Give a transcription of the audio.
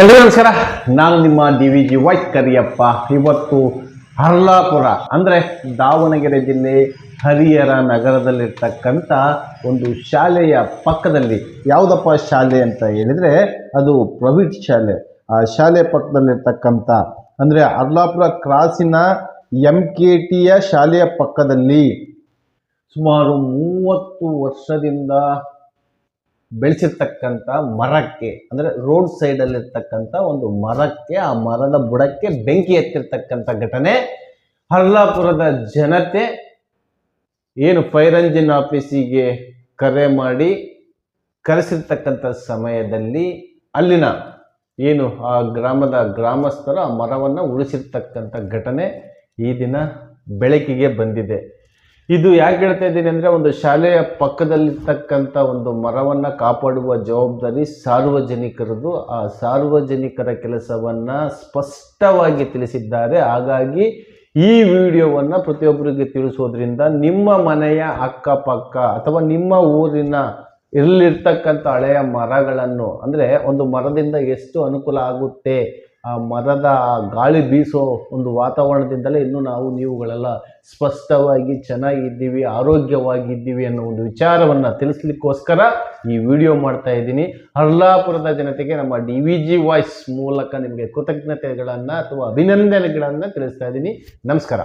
ಎಲ್ರಿಗೂ ನಮಸ್ಕಾರ. ನಾನು ನಿಮ್ಮ D V G Y Kariyappa. ಇವತ್ತು ಹರ್ಲಾಪುರ, ಅಂದರೆ ದಾವಣಗೆರೆ ಜಿಲ್ಲೆ ಹರಿಹರ ನಗರದಲ್ಲಿರ್ತಕ್ಕಂಥ ಒಂದು ಶಾಲೆಯ ಪಕ್ಕದಲ್ಲಿ. ಯಾವುದಪ್ಪ ಶಾಲೆ ಅಂತ ಹೇಳಿದರೆ ಅದು ಪ್ರೈವೇಟ್ ಶಾಲೆ. ಆ ಶಾಲೆ ಪಕ್ಕದಲ್ಲಿರ್ತಕ್ಕಂಥ, ಅಂದರೆ ಹರ್ಲಾಪುರ ಕ್ರಾಸಿನ ಎಂ ಕೆ ಟಿಯ ಶಾಲೆಯ ಪಕ್ಕದಲ್ಲಿ. ಸುಮಾರು ಮೂವತ್ತು ವರ್ಷದಿಂದ ಬೆಳೆಸಿರ್ತಕ್ಕಂಥ ಮರಕ್ಕೆ, ಅಂದರೆ ರೋಡ್ ಸೈಡಲ್ಲಿರ್ತಕ್ಕಂಥ ಒಂದು ಮರಕ್ಕೆ, ಆ ಮರದ ಬುಡಕ್ಕೆ ಬೆಂಕಿ ಎತ್ತಿರ್ತಕ್ಕಂಥ ಘಟನೆ ಹರ್ಲಾಪುರದ ಜನತೆ ಏನು ಫೈರ್ ಎಂಜಿನ್ ಆಫೀಸಿಗೆ ಕರೆ ಮಾಡಿ ಕರೆಸಿರ್ತಕ್ಕಂಥ ಸಮಯದಲ್ಲಿ ಅಲ್ಲಿನ ಏನು ಆ ಗ್ರಾಮದ ಗ್ರಾಮಸ್ಥರು ಆ ಮರವನ್ನು ಉಳಿಸಿರ್ತಕ್ಕಂಥ ಘಟನೆ ಈ ದಿನ ಬೆಳಕಿಗೆ ಬಂದಿದೆ. ಇದು ಯಾಕೆ ಹೇಳ್ತಾ ಇದ್ದೀನಿ ಅಂದರೆ ಒಂದು ಶಾಲೆಯ ಪಕ್ಕದಲ್ಲಿರ್ತಕ್ಕಂಥ ಒಂದು ಮರವನ್ನು ಕಾಪಾಡುವ ಜವಾಬ್ದಾರಿ ಸಾರ್ವಜನಿಕರದು. ಆ ಸಾರ್ವಜನಿಕರ ಕೆಲಸವನ್ನು ಸ್ಪಷ್ಟವಾಗಿ ತಿಳಿಸಿದ್ದಾರೆ. ಹಾಗಾಗಿ ಈ ವಿಡಿಯೋವನ್ನು ಪ್ರತಿಯೊಬ್ಬರಿಗೆ ತಿಳಿಸೋದ್ರಿಂದ ನಿಮ್ಮ ಮನೆಯ ಅಕ್ಕಪಕ್ಕ ಅಥವಾ ನಿಮ್ಮ ಊರಿನ ಇರಲಿರ್ತಕ್ಕಂಥ ಹಳೆಯ ಮರಗಳನ್ನು, ಅಂದರೆ ಒಂದು ಮರದಿಂದ ಎಷ್ಟು ಅನುಕೂಲ ಆಗುತ್ತೆ ಆ ಮರದ ಗಾಳಿ ಬೀಸೋ ಒಂದು ವಾತಾವರಣದಿಂದಲೇ ಇನ್ನೂ ನಾವು ನೀವುಗಳೆಲ್ಲ ಸ್ಪಷ್ಟವಾಗಿ ಚೆನ್ನಾಗಿದ್ದೀವಿ, ಆರೋಗ್ಯವಾಗಿದ್ದೀವಿ ಅನ್ನೋ ಒಂದು ವಿಚಾರವನ್ನು ತಿಳಿಸ್ಲಿಕ್ಕೋಸ್ಕರ ಈ ವಿಡಿಯೋ ಮಾಡ್ತಾ ಇದ್ದೀನಿ. ಹರ್ಲಾಪುರದ ಜನತೆಗೆ ನಮ್ಮ ಡಿ ವಿ ಜಿ ವಾಯ್ಸ್ ಮೂಲಕ ನಿಮಗೆ ಕೃತಜ್ಞತೆಗಳನ್ನು ಅಥವಾ ಅಭಿನಂದನೆಗಳನ್ನು ತಿಳಿಸ್ತಾ ಇದ್ದೀನಿ. ನಮಸ್ಕಾರ.